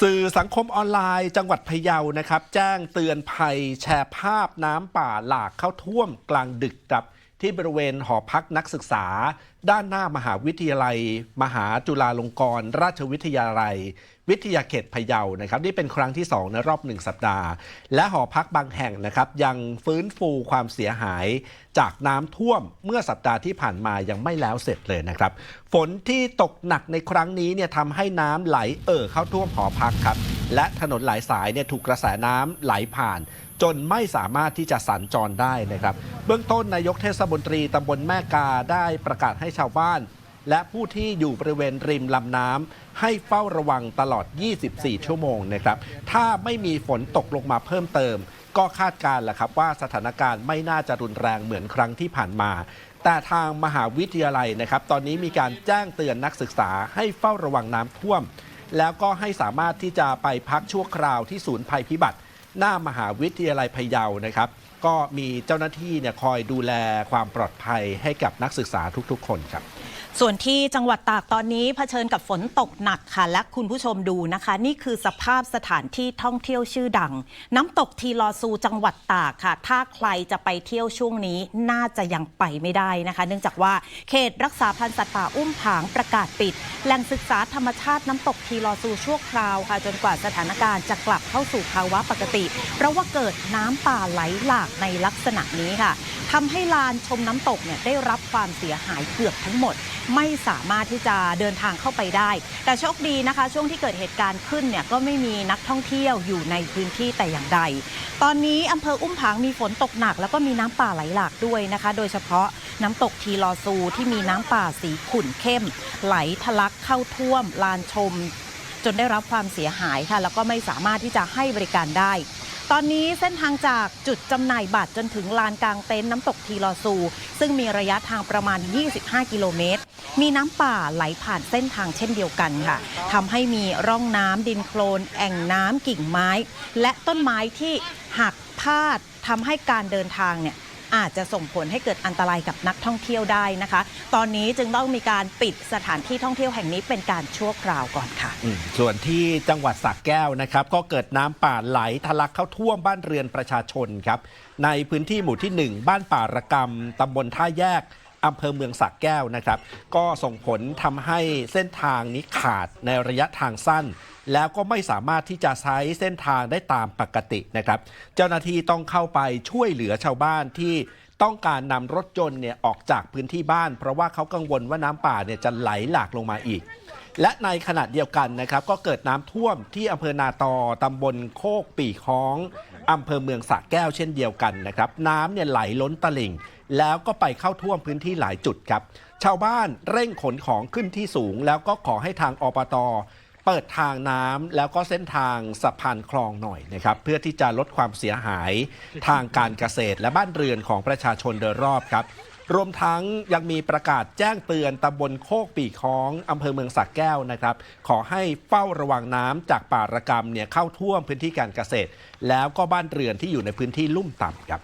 สื่อสังคมออนไลน์จังหวัดพะเยานะครับ แจ้งเตือนภัยแชร์ภาพน้ำป่าหลากเข้าท่วมกลางดึกครับ ที่บริเวณหอพักนักศึกษา ด้านหน้ามหาวิทยาลัย มหาจุฬาลงกรณราชวิทยาลัย วิทยาเขตพะเยานะครับนี่เป็นครั้งที่ 2 ในรอบหนึ่งสัปดาห์ และหอพักบางแห่งนะครับยังฟื้นฟูความเสียหาย จากน้ำท่วมเมื่อสัปดาห์ที่ผ่านมายังไม่แล้วเสร็จเลยนะครับ ฝนที่ตกหนักในครั้งนี้เนี่ยทำให้น้ำไหลเอ่อเข้าท่วมหอพักครับ และถนนหลายสายเนี่ยถูกกระแสน้ำไหลผ่าน จนไม่สามารถที่จะสัญจรได้นะครับ เบื้องต้นนายกเทศมนตรีตำบลแม่กาได้ประกาศให้ชาวบ้าน และผู้ที่อยู่บริเวณริมลำน้ำให้เฝ้าระวังตลอด 24 ชั่วโมงนะครับ ถ้าไม่มีฝนตกลงมาเพิ่มเติม ก็คาดการณ์แหละครับว่าสถานการณ์ไม่น่าจะรุนแรงเหมือนครั้งที่ผ่านมา แต่ทางมหาวิทยาลัยนะครับ ตอนนี้มีการแจ้งเตือนนักศึกษาให้เฝ้าระวังน้ำท่วม แล้วก็ให้สามารถที่จะไปพักชั่วคราวที่ศูนย์ภัยพิบัติ หน้ามหาวิทยาลัยพะเยานะครับ ก็มีเจ้าหน้าที่เนี่ยคอยดูแลความปลอดภัยให้กับนักศึกษาทุกๆ คนครับ ส่วนที่จังหวัดตากตอนนี้เผชิญกับฝนตกหนักค่ะ และคุณผู้ชมดูนะคะ นี่คือสภาพสถานที่ท่องเที่ยวชื่อดัง น้ำตกทีลอซูจังหวัดตากค่ะ ถ้าใครจะไปเที่ยวช่วงนี้น่าจะยังไปไม่ได้นะคะ เนื่องจากว่าเขตรักษาพันธุ์สัตว์ป่าอุ้มผางประกาศปิด แหล่งศึกษาธรรมชาติน้ำตกทีลอซูชั่วคราวค่ะ จนกว่าสถานการณ์จะกลับเข้าสู่ภาวะปกติ เพราะว่าเกิดน้ำป่าไหลหลากในลักษณะนี้ค่ะ ทำให้ลานชมน้ำตกเนี่ยได้รับความเสียหายเกือบทั้งหมด ไม่สามารถที่จะเดินทางเข้าไปได้ แต่โชคดีนะคะ ช่วงที่เกิดเหตุการณ์ขึ้นเนี่ยก็ไม่มีนักท่องเที่ยวอยู่ในพื้นที่แต่อย่างใด ตอนนี้อำเภออุ้มผางมีฝนตกหนัก แล้วก็มีน้ำป่าไหลหลากด้วยนะคะ โดยเฉพาะน้ำตกทีลอซูที่มีน้ำป่าสีขุ่นเข้ม ไหลทะลักเข้าท่วม ลานชม จนได้รับความเสียหายค่ะ แล้วก็ไม่สามารถที่จะให้บริการได้ ตอนนี้เส้นทางจากจุดจำหน่ายบัตรจนถึงลานกลางเต็นท์น้ำตกทีลอซู ซึ่งมีระยะทางประมาณ 25 กิโลเมตร มีน้ำป่าไหลผ่านเส้นทางเช่นเดียวกันค่ะทำให้มีร่องน้ำดินโคลน แอ่งน้ำกิ่งไม้ และต้นไม้ที่หักพาดทำให้การเดินทางเนี่ย อาจจะส่งผลให้เกิดอันตรายกับนักท่องเที่ยวได้นะคะ ตอนนี้จึงต้องมีการปิดสถานที่ท่องเที่ยวแห่งนี้เป็นการชั่วคราวก่อนค่ะ ส่วนที่จังหวัดสระแก้วนะครับ ก็เกิดน้ำป่าไหลทะลักเข้าท่วมบ้านเรือนประชาชนครับ ในพื้นที่หมู่ที่ 1 บ้านป่าระกำตำบลท่าแยก อำเภอเมืองสักแก้วนะครับ ก็ส่งผลทำให้เส้นทางนี้ขาดในระยะทางสั้น แล้วก็ไม่สามารถที่จะใช้เส้นทางได้ตามปกตินะครับ เจ้าหน้าที่ต้องเข้าไปช่วยเหลือชาวบ้านที่ต้องการนำรถยนต์เนี่ยออกจากพื้นที่บ้าน เพราะว่าเขากังวลว่าน้ำป่าเนี่ยจะไหลหลากลงมาอีก และในขณะเดียวกันนะครับก็เกิดน้ำท่วมที่อำเภอนาตอตำบลโคกปีค้องอำเภอเมืองสระแก้วเช่นเดียวกันนะครับน้ำเนี่ยไหลล้นตลิ่ง แล้วก็ไปเข้าท่วมพื้นที่หลายจุดครับ ชาวบ้านเร่งขนของขึ้นที่สูง แล้วก็ขอให้ทางอปตเปิดทางน้ำแล้วก็เส้นทางสะพานคลองหน่อยนะครับเพื่อที่จะลดความเสียหายทางการเกษตรและบ้านเรือนของประชาชนโดยรอบครับ รวมทั้งยังมีประกาศแจ้งเตือนตำบลโคกปีค้องอำเภอเมืองสักแก้วนะครับ ขอให้เฝ้าระวังน้ำจากป่าระกำเนี่ยเข้าท่วมพื้นที่การเกษตร แล้วก็บ้านเรือนที่อยู่ในพื้นที่ลุ่มต่ำครับ